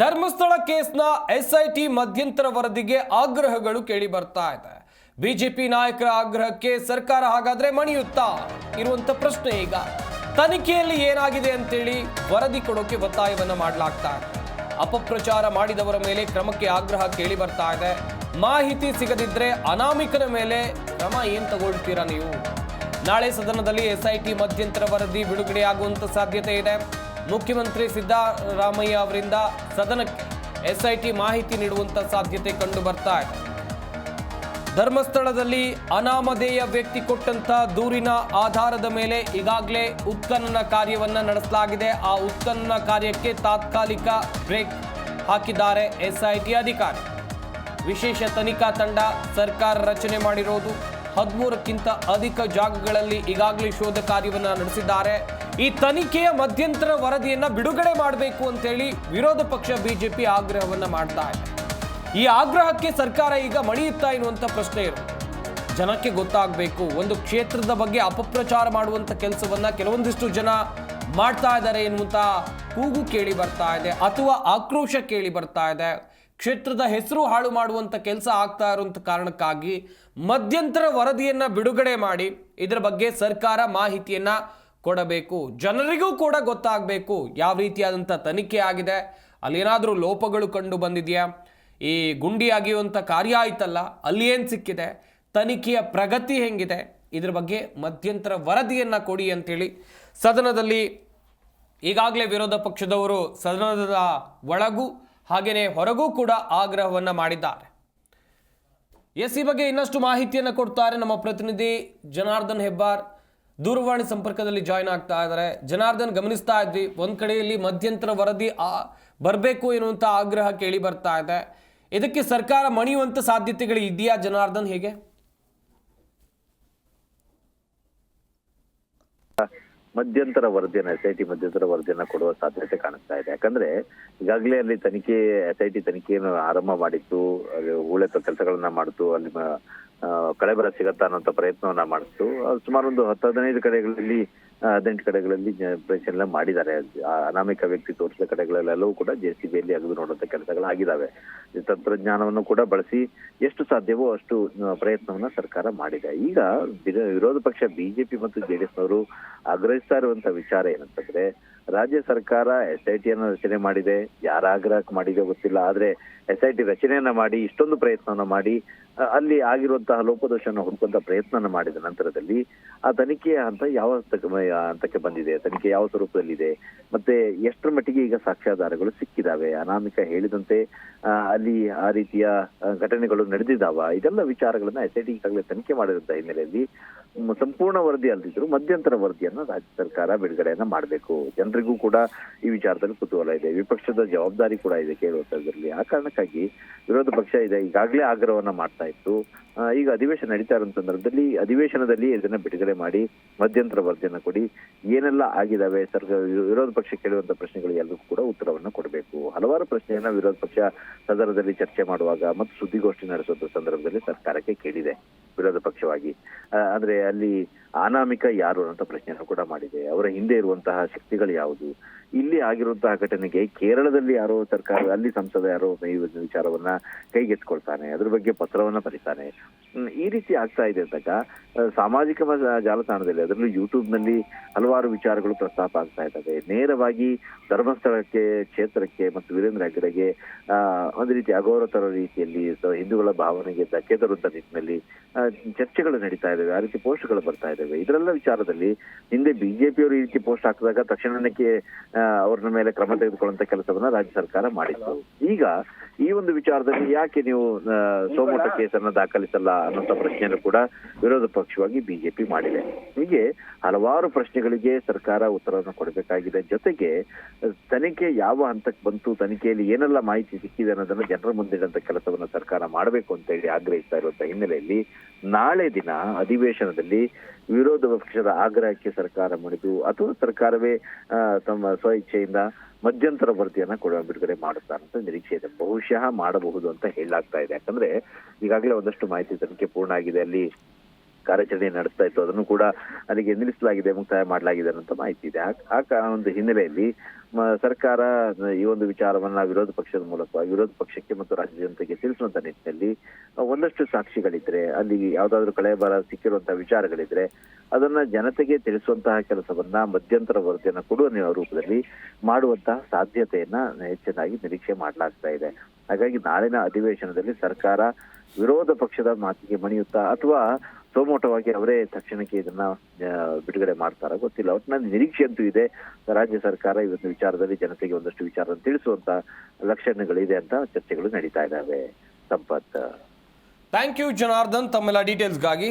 ಧರ್ಮಸ್ಥಳ ಕೇಸ್ನ ಎಸ್ಐಟಿ ಮಧ್ಯಂತರ ವರದಿಗೆ ಆಗ್ರಹಗಳು ಕೇಳಿ ಬರ್ತಾ ಇದೆ. ಬಿಜೆಪಿ ನಾಯಕರ ಆಗ್ರಹಕ್ಕೆ ಸರ್ಕಾರ ಹಾಗಾದ್ರೆ ಮಣಿಯುತ್ತಾ? ಇರುವಂತ ಪ್ರಶ್ನೆ ಈಗ. ತನಿಖೆಯಲ್ಲಿ ಏನಾಗಿದೆ ಅಂತೇಳಿ ವರದಿ ಕೊಡೋಕೆ ಒತ್ತಾಯವನ್ನ ಮಾಡಲಾಗ್ತಾ ಇದೆ. ಅಪಪ್ರಚಾರ ಮಾಡಿದವರ ಮೇಲೆ ಕ್ರಮಕ್ಕೆ ಆಗ್ರಹ ಕೇಳಿ ಬರ್ತಾ ಇದೆ. ಮಾಹಿತಿ ಸಿಗದಿದ್ರೆ ಅನಾಮಿಕರ ಮೇಲೆ ಕ್ರಮ ಏನ್ ತಗೊಳ್ತೀರಾ ನೀವು? ನಾಳೆ ಸದನದಲ್ಲಿ ಎಸ್ಐಟಿ ಮಧ್ಯಂತರ ವರದಿ ಬಿಡುಗಡೆಯಾಗುವಂತ ಸಾಧ್ಯತೆ ಇದೆ. ಮುಖ್ಯಮಂತ್ರಿ ಸಿದ್ದರಾಮಯ್ಯ ಅವರಿಂದ ಸದನಕ್ಕೆ ಎಸ್ಐಟಿ ಮಾಹಿತಿ ನೀಡುವಂತ ಸಾಧ್ಯತೆ ಕಂಡು ಬರ್ತಾ ಇದೆ. ಧರ್ಮಸ್ಥಳದಲ್ಲಿ ಅನಾಮಧೇಯ ವ್ಯಕ್ತಿ ಕೊಟ್ಟಂತ ದೂರಿನ ಆಧಾರದ ಮೇಲೆ ಈಗಾಗಲೇ ಉತ್ಖನನ ಕಾರ್ಯವನ್ನ ನಡೆಸಲಾಗಿದೆ. ಆ ಉತ್ಖನನ ಕಾರ್ಯಕ್ಕೆ ತಾತ್ಕಾಲಿಕ ಬ್ರೇಕ್ ಹಾಕಿದ್ದಾರೆ ಎಸ್ಐಟಿ ಅಧಿಕಾರಿ. ವಿಶೇಷ ತನಿಖಾ ತಂಡ ಸರ್ಕಾರ ರಚನೆ ಮಾಡಿರೋದು ಹದಿಮೂರಕ್ಕಿಂತ ಅಧಿಕ ಜಾಗಗಳಲ್ಲಿ ಈಗಾಗಲೇ ಶೋಧ ಕಾರ್ಯವನ್ನು ನಡೆಸಿದ್ದಾರೆ. ಈ ತನಿಖೆಯ ಮಧ್ಯಂತರ ವರದಿಯನ್ನ ಬಿಡುಗಡೆ ಮಾಡಬೇಕು ಅಂತೇಳಿ ವಿರೋಧ ಪಕ್ಷ ಬಿಜೆಪಿ ಆಗ್ರಹವನ್ನ ಮಾಡ್ತಾ ಇದೆ. ಈ ಆಗ್ರಹಕ್ಕೆ ಸರ್ಕಾರ ಈಗ ಮಣಿಯುತ್ತಾ ಎನ್ನುವಂತ ಪ್ರಶ್ನೆ ಇರುತ್ತೆ ಜನಕ್ಕೆ ಗೊತ್ತಾಗಬೇಕು, ಒಂದು ಕ್ಷೇತ್ರದ ಬಗ್ಗೆ ಅಪಪ್ರಚಾರ ಮಾಡುವಂತ ಕೆಲಸವನ್ನ ಕೆಲವೊಂದಿಷ್ಟು ಜನ ಮಾಡ್ತಾ ಇದ್ದಾರೆ ಎನ್ನುವಂತ ಕೂಗು ಕೇಳಿ ಬರ್ತಾ ಇದೆ, ಅಥವಾ ಆಕ್ರೋಶ ಕೇಳಿ ಬರ್ತಾ ಇದೆ. ಕ್ಷೇತ್ರದ ಹೆಸರು ಹಾಳು ಮಾಡುವಂಥ ಕೆಲಸ ಆಗ್ತಾ ಇರುವಂಥ ಕಾರಣಕ್ಕಾಗಿ ಮಧ್ಯಂತರ ವರದಿಯನ್ನು ಬಿಡುಗಡೆ ಮಾಡಿ ಇದರ ಬಗ್ಗೆ ಸರ್ಕಾರ ಮಾಹಿತಿಯನ್ನು ಕೊಡಬೇಕು. ಜನರಿಗೂ ಕೂಡ ಗೊತ್ತಾಗಬೇಕು ಯಾವ ರೀತಿಯಾದಂಥ ತನಿಖೆ ಆಗಿದೆ. ಅಲ್ಲೇನಾದರೂ ಲೋಪಗಳು ಕಂಡು ಬಂದಿದೆಯಾ? ಈ ಗುಂಡಿ ಕಾರ್ಯ ಆಯ್ತಲ್ಲ, ಅಲ್ಲಿ ಏನು ಸಿಕ್ಕಿದೆ? ತನಿಖೆಯ ಪ್ರಗತಿ ಹೆಂಗಿದೆ? ಇದ್ರ ಬಗ್ಗೆ ಮಧ್ಯಂತರ ವರದಿಯನ್ನು ಕೊಡಿ ಅಂತೇಳಿ ಸದನದಲ್ಲಿ ಈಗಾಗಲೇ ವಿರೋಧ ಪಕ್ಷದವರು ಸದನದ ಒಳಗೂ ಹಾಗೆಯೇ ಹೊರಗೂ ಕೂಡ ಆಗ್ರಹವನ್ನು ಮಾಡಿದ್ದಾರೆ. ಎಸ್ ಈ ಬಗ್ಗೆ ಇನ್ನಷ್ಟು ಮಾಹಿತಿಯನ್ನು ಕೊಡ್ತಾರೆ ನಮ್ಮ ಪ್ರತಿನಿಧಿ ಜನಾರ್ದನ್ ಹೆಬ್ಬಾರ್. ದೂರವಾಣಿ ಸಂಪರ್ಕದಲ್ಲಿ ಜಾಯ್ನ್ ಆಗ್ತಾ ಇದ್ದಾರೆ. ಜನಾರ್ದನ್, ಗಮನಿಸ್ತಾ ಇದ್ವಿ. ಒಂದು ಕಡೆಯಲ್ಲಿ ಮಧ್ಯಂತರ ವರದಿ ಬರಬೇಕು ಎನ್ನುವಂಥ ಆಗ್ರಹ ಕೇಳಿ ಬರ್ತಾ ಇದೆ. ಇದಕ್ಕೆ ಸರ್ಕಾರ ಮಣಿಯುವಂಥ ಸಾಧ್ಯತೆಗಳು ಇದೆಯಾ ಜನಾರ್ದನ್, ಹೇಗೆ? ಮಧ್ಯಂತರ ವರದಿಯನ್ನ ಎಸ್ ಐ ಟಿ ಮಧ್ಯಂತರ ವರದಿಯನ್ನ ಕೊಡುವ ಸಾಧ್ಯತೆ ಕಾಣಿಸ್ತಾ ಇದೆ. ಯಾಕಂದ್ರೆ ಈಗಾಗಲೇ ಅಲ್ಲಿ ತನಿಖೆ ಎಸ್ ಐ ಟಿ ತನಿಖೆಯನ್ನು ಆರಂಭ ಮಾಡಿತ್ತು ಹೂಳೆತ್ತೋ ಕೆಲಸಗಳನ್ನ ಮಾಡಿತು ಅಲ್ಲಿ ಕಳೆಬರ ಸಿಗತ್ತಾ ಅನ್ನೋಂಥ ಪ್ರಯತ್ನವನ್ನ ಮಾಡಿತ್ತು ಸುಮಾರು ಒಂದು ಹತ್ತು, ಹದಿನೈದು ಕಡೆಗಳಲ್ಲಿ ಹದಿನೆಂಟು ಕಡೆಗಳಲ್ಲಿ ಜನರೇಷನ್ ಎಲ್ಲ ಮಾಡಿದ್ದಾರೆ. ಅನಾಮಿಕ ವ್ಯಕ್ತಿ ತೋರಿಸಿದ ಕಡೆಗಳಲ್ಲೆಲ್ಲವೂ ಕೂಡ ಜೆ ಸಿ ಬಿಯಲ್ಲಿ ಅಗದು ನೋಡುವಂತ ಈ ತಂತ್ರಜ್ಞಾನವನ್ನು ಕೂಡ ಬಳಸಿ ಎಷ್ಟು ಸಾಧ್ಯವೋ ಅಷ್ಟು ಪ್ರಯತ್ನವನ್ನ ಸರ್ಕಾರ ಮಾಡಿದೆ. ಈಗ ವಿರೋಧ ಪಕ್ಷ ಬಿಜೆಪಿ ಮತ್ತು ಜೆಡಿಎಸ್ ಅವರು ಆಗ್ರಹಿಸ್ತಾ ಇರುವಂತ ವಿಚಾರ ಏನಂತಂದ್ರೆ, ರಾಜ್ಯ ಸರ್ಕಾರ ಎಸ್ ಐ ಟಿಯನ್ನು ರಚನೆ ಮಾಡಿದೆ. ಯಾರ ಆಗ್ರಹಕ್ಕೆ ಮಾಡಿದೆ ಗೊತ್ತಿಲ್ಲ. ಆದ್ರೆ ಎಸ್ ಐ ಟಿ ರಚನೆಯನ್ನ ಮಾಡಿ, ಇಷ್ಟೊಂದು ಪ್ರಯತ್ನವನ್ನ ಮಾಡಿ ಅಲ್ಲಿ ಆಗಿರುವಂತಹ ಲೋಪದೋಷವನ್ನು ಹುಡುಕುವಂತ ಪ್ರಯತ್ನ ಮಾಡಿದ ನಂತರದಲ್ಲಿ ಆ ತನಿಖೆಯ ಹಂತ ಯಾವ ಹಂತಕ್ಕೆ ಬಂದಿದೆ? ತನಿಖೆ ಯಾವ ಸ್ವರೂಪದಲ್ಲಿದೆ? ಮತ್ತೆ ಎಷ್ಟರ ಮಟ್ಟಿಗೆ ಈಗ ಸಾಕ್ಷ್ಯಾಧಾರಗಳು ಸಿಕ್ಕಿದಾವೆ? ಅನಾಮಿಕ ಹೇಳಿದಂತೆ ಅಲ್ಲಿ ಆ ರೀತಿಯ ಘಟನೆಗಳು ನಡೆದಿದ್ದಾವ ಇದೆಲ್ಲ ವಿಚಾರಗಳನ್ನ ಎಸ್ ಐ ಟಿ ಈಗಾಗಲೇ ತನಿಖೆ ಮಾಡಿದಂತ ಹಿನ್ನೆಲೆಯಲ್ಲಿ ಸಂಪೂರ್ಣ ವರದಿ ಅಲ್ಲದಿದ್ರು ಮಧ್ಯಂತರ ವರದಿಯನ್ನ ರಾಜ್ಯ ಸರ್ಕಾರ ಬಿಡುಗಡೆಯನ್ನ ಮಾಡಬೇಕು. ಜನರಿಗೂ ಕೂಡ ಈ ವಿಚಾರದಲ್ಲಿ ಕುತೂಹಲ ಇದೆ. ವಿಪಕ್ಷದ ಜವಾಬ್ದಾರಿ ಕೂಡ ಇದೆ ಕೇಳುವಂತದ್ರಲ್ಲಿ. ಆ ಕಾರಣಕ್ಕಾಗಿ ವಿರೋಧ ಪಕ್ಷ ಇದೆ. ಈಗಾಗಲೇ ಆಗ್ರಹವನ್ನ ಮಾಡ್ತಾ ಇತ್ತು. ಈಗ ಅಧಿವೇಶನ ನಡೀತಾ ಇರೋ ಸಂದರ್ಭದಲ್ಲಿ ಅಧಿವೇಶನದಲ್ಲಿ ಇದನ್ನ ಬಿಡುಗಡೆ ಮಾಡಿ ಮಧ್ಯಂತರ ವರದಿಯನ್ನ ಕೊಡಿ. ಏನೆಲ್ಲ ಆಗಿದಾವೆ? ಸರ್ಕಾರ ವಿರೋಧ ಪಕ್ಷ ಕೇಳುವಂತ ಪ್ರಶ್ನೆಗಳು ಎಲ್ಲರಿಗೂ ಕೂಡ ಉತ್ತರವನ್ನು ಕೊಡಬೇಕು. ಹಲವಾರು ಪ್ರಶ್ನೆಯನ್ನ ವಿರೋಧ ಪಕ್ಷ ಸದನದಲ್ಲಿ ಚರ್ಚೆ ಮಾಡುವಾಗ ಮತ್ತು ಸುದ್ದಿಗೋಷ್ಠಿ ನಡೆಸುವಂತ ಸಂದರ್ಭದಲ್ಲಿ ಸರ್ಕಾರಕ್ಕೆ ಕೇಳಿದೆ. ವಿರೋಧ ಪಕ್ಷವಾಗಿ. ಅಂದ್ರೆ ಅಲ್ಲಿ ಅನಾಮಿಕ ಯಾರು ಅಂತ ಪ್ರಶ್ನೆಯನ್ನು ಕೂಡ ಮಾಡಿದೆ. ಅವರ ಹಿಂದೆ ಇರುವಂತಹ ಶಕ್ತಿಗಳು ಯಾವುದು? ಇಲ್ಲಿ ಆಗಿರುವಂತಹ ಘಟನೆಗೆ ಕೇರಳದಲ್ಲಿ ಯಾರೋ ಸರ್ಕಾರ, ಅಲ್ಲಿ ಸಂಸದ ಯಾರೋ ಈ ವಿಚಾರವನ್ನ ಕೈಗೆತ್ಕೊಳ್ತಾನೆ ಅದ್ರ ಬಗ್ಗೆ ಪತ್ರವನ್ನ ಬರೀತಾನೆ. ಈ ರೀತಿ ಆಗ್ತಾ ಇದೆ ಅಂದಾಗ ಸಾಮಾಜಿಕ ಜಾಲತಾಣದಲ್ಲಿ, ಅದರಲ್ಲೂ ಯೂಟ್ಯೂಬ್ನಲ್ಲಿ ಹಲವಾರು ವಿಚಾರಗಳು ಪ್ರಸ್ತಾಪ ಆಗ್ತಾ ಇದ್ದಾವೆ. ನೇರವಾಗಿ ಧರ್ಮಸ್ಥಳಕ್ಕೆ, ಕ್ಷೇತ್ರಕ್ಕೆ ಮತ್ತು ವೀರೇಂದ್ರ ಹೆಗ್ಗಡೆಗೆ ಒಂದು ರೀತಿ ಅಗೌರವ ತರೋ ರೀತಿಯಲ್ಲಿ ಹಿಂದೂಗಳ ಭಾವನೆಗೆ ಧಕ್ಕೆ ತರುವಂತ ನಿಟ್ಟಿನಲ್ಲಿ ಚರ್ಚೆಗಳು ನಡೀತಾ ಇದ್ದಾವೆ, ಆ ರೀತಿ ಪೋಸ್ಟ್ಗಳು ಬರ್ತಾ ಇದ್ದಾವೆ. ಇದರೆಲ್ಲ ವಿಚಾರದಲ್ಲಿ ಹಿಂದೆ ಬಿಜೆಪಿ ಅವರು ಈ ರೀತಿ ಪೋಸ್ಟ್ ಹಾಕಿದಾಗ ತಕ್ಷಣಕ್ಕೆ ಅವ್ರನ್ನ ಅವ್ರ ಮೇಲೆ ಕ್ರಮ ತೆಗೆದುಕೊಳ್ಳುವಂತ ಕೆಲಸವನ್ನ ರಾಜ್ಯ ಸರ್ಕಾರ ಮಾಡಿತ್ತು. ಈಗ ಈ ಒಂದು ವಿಚಾರದಲ್ಲಿ ಯಾಕೆ ನೀವು ಸೋಮಟ ಕೇಸನ್ನ ದಾಖಲಿಸಲ್ಲ ಅನ್ನೋಂಥ ಪ್ರಶ್ನೆಯನ್ನು ಕೂಡ ವಿರೋಧ ಪಕ್ಷವಾಗಿ ಬಿಜೆಪಿ ಮಾಡಿದೆ. ಹೀಗೆ ಹಲವಾರು ಪ್ರಶ್ನೆಗಳಿಗೆ ಸರ್ಕಾರ ಉತ್ತರವನ್ನು ಕೊಡಬೇಕಾಗಿದೆ. ಜೊತೆಗೆ, ತನಿಖೆ ಯಾವ ಹಂತಕ್ಕೆ ಬಂತು, ತನಿಖೆಯಲ್ಲಿ ಏನೆಲ್ಲ ಮಾಹಿತಿ ಸಿಕ್ಕಿದೆ ಅನ್ನೋದನ್ನ ಜನರ ಮುಂದಿಡಂತ ಕೆಲಸವನ್ನ ಸರ್ಕಾರ ಮಾಡಬೇಕು ಅಂತ ಹೇಳಿ ಆಗ್ರಹಿಸ್ತಾ ಇರುವಂತ ಹಿನ್ನೆಲೆಯಲ್ಲಿ ನಾಳೆ ದಿನ ಅಧಿವೇಶನದಲ್ಲಿ ವಿರೋಧ ಪಕ್ಷದ ಆಗ್ರಹಕ್ಕೆ ಸರ್ಕಾರ ಮಣಿದು ಅಥವಾ ಸರ್ಕಾರವೇ ತಮ್ಮ ಸ್ವ ಇಚ್ಛೆಯಿಂದ ಮಧ್ಯಂತರ ವರದಿಯನ್ನ ಕೊಡುವ ಬಿಡುಗಡೆ ಮಾಡುತ್ತಾರಂತ ನಿರೀಕ್ಷೆ ಇದೆ. ಬಹುಶಃ ಮಾಡಬಹುದು ಅಂತ ಹೇಳಲಾಗ್ತಾ ಇದೆ. ಯಾಕಂದ್ರೆ ಈಗಾಗಲೇ ಒಂದಷ್ಟು ಮಾಹಿತಿ ತನಿಖೆ ಪೂರ್ಣ ಆಗಿದೆ. ಅಲ್ಲಿ ಕಾರ್ಯಾಚರಣೆ ನಡೆಸ್ತಾ ಇತ್ತು. ಅದನ್ನು ಕೂಡ ಅಲ್ಲಿಗೆ ನಿಲ್ಲಿಸಲಾಗಿದೆ, ಮುಕ್ತಾಯ ಮಾಡಲಾಗಿದೆ ಅಂತ ಮಾಹಿತಿ ಇದೆ. ಆ- ಒಂದು ಹಿನ್ನೆಲೆಯಲ್ಲಿ ಸರ್ಕಾರ ಈ ಒಂದು ವಿಚಾರವನ್ನ ವಿರೋಧ ಪಕ್ಷದ ಮೂಲಕ, ವಿರೋಧ ಪಕ್ಷಕ್ಕೆ ಮತ್ತು ರಾಜ್ಯ ಜನತೆಗೆ ತಿಳಿಸುವಂತ ನಿಟ್ಟಿನಲ್ಲಿ ಒಂದಷ್ಟು ಸಾಕ್ಷಿಗಳಿದ್ರೆ, ಅಲ್ಲಿ ಯಾವ್ದಾದ್ರು ಕಳೆ ಬರ ಸಿಕ್ಕಿರುವಂತಹ ವಿಚಾರಗಳಿದ್ರೆ ಅದನ್ನ ಜನತೆಗೆ ತಿಳಿಸುವಂತಹ ಕೆಲಸವನ್ನ ಮಧ್ಯಂತರ ವರದಿಯನ್ನು ಕೊಡುವ ರೂಪದಲ್ಲಿ ಮಾಡುವಂತಹ ಸಾಧ್ಯತೆಯನ್ನ ಹೆಚ್ಚಿನಾಗಿ ನಿರೀಕ್ಷೆ ಮಾಡಲಾಗ್ತಾ ಇದೆ. ಹಾಗಾಗಿ ನಾಳಿನ ಅಧಿವೇಶನದಲ್ಲಿ ಸರ್ಕಾರ ವಿರೋಧ ಪಕ್ಷದ ಮಾತಿಗೆ ಮಣಿಯುತ್ತಾ ಅಥವಾ ಸೋಮೋಟವಾಗಿ ಅವರೇ ತಕ್ಷಣಕ್ಕೆ ಇದನ್ನ ಬಿಡುಗಡೆ ಮಾಡ್ತಾರ? ಗೊತ್ತಿಲ್ಲ. ಒಟ್ಟಿನಲ್ಲಿ ನಿರೀಕ್ಷೆ ಅಂತೂ ಇದೆ. ರಾಜ್ಯ ಸರ್ಕಾರ ಈ ವಿಚಾರದಲ್ಲಿ ಜನತೆಗೆ ಒಂದಷ್ಟು ವಿಚಾರ ತಿಳಿಸುವಂತ ಲಕ್ಷಣಗಳಿದೆ ಅಂತ ಚರ್ಚೆಗಳು ನಡೀತಾ ಇದ್ದಾವೆ ಸಂಪತ್. ಥ್ಯಾಂಕ್ ಯು ಜನಾರ್ದನ್ ತಮ್ಮೆಲ್ಲ ಡೀಟೇಲ್ಸ್ಗಾಗಿ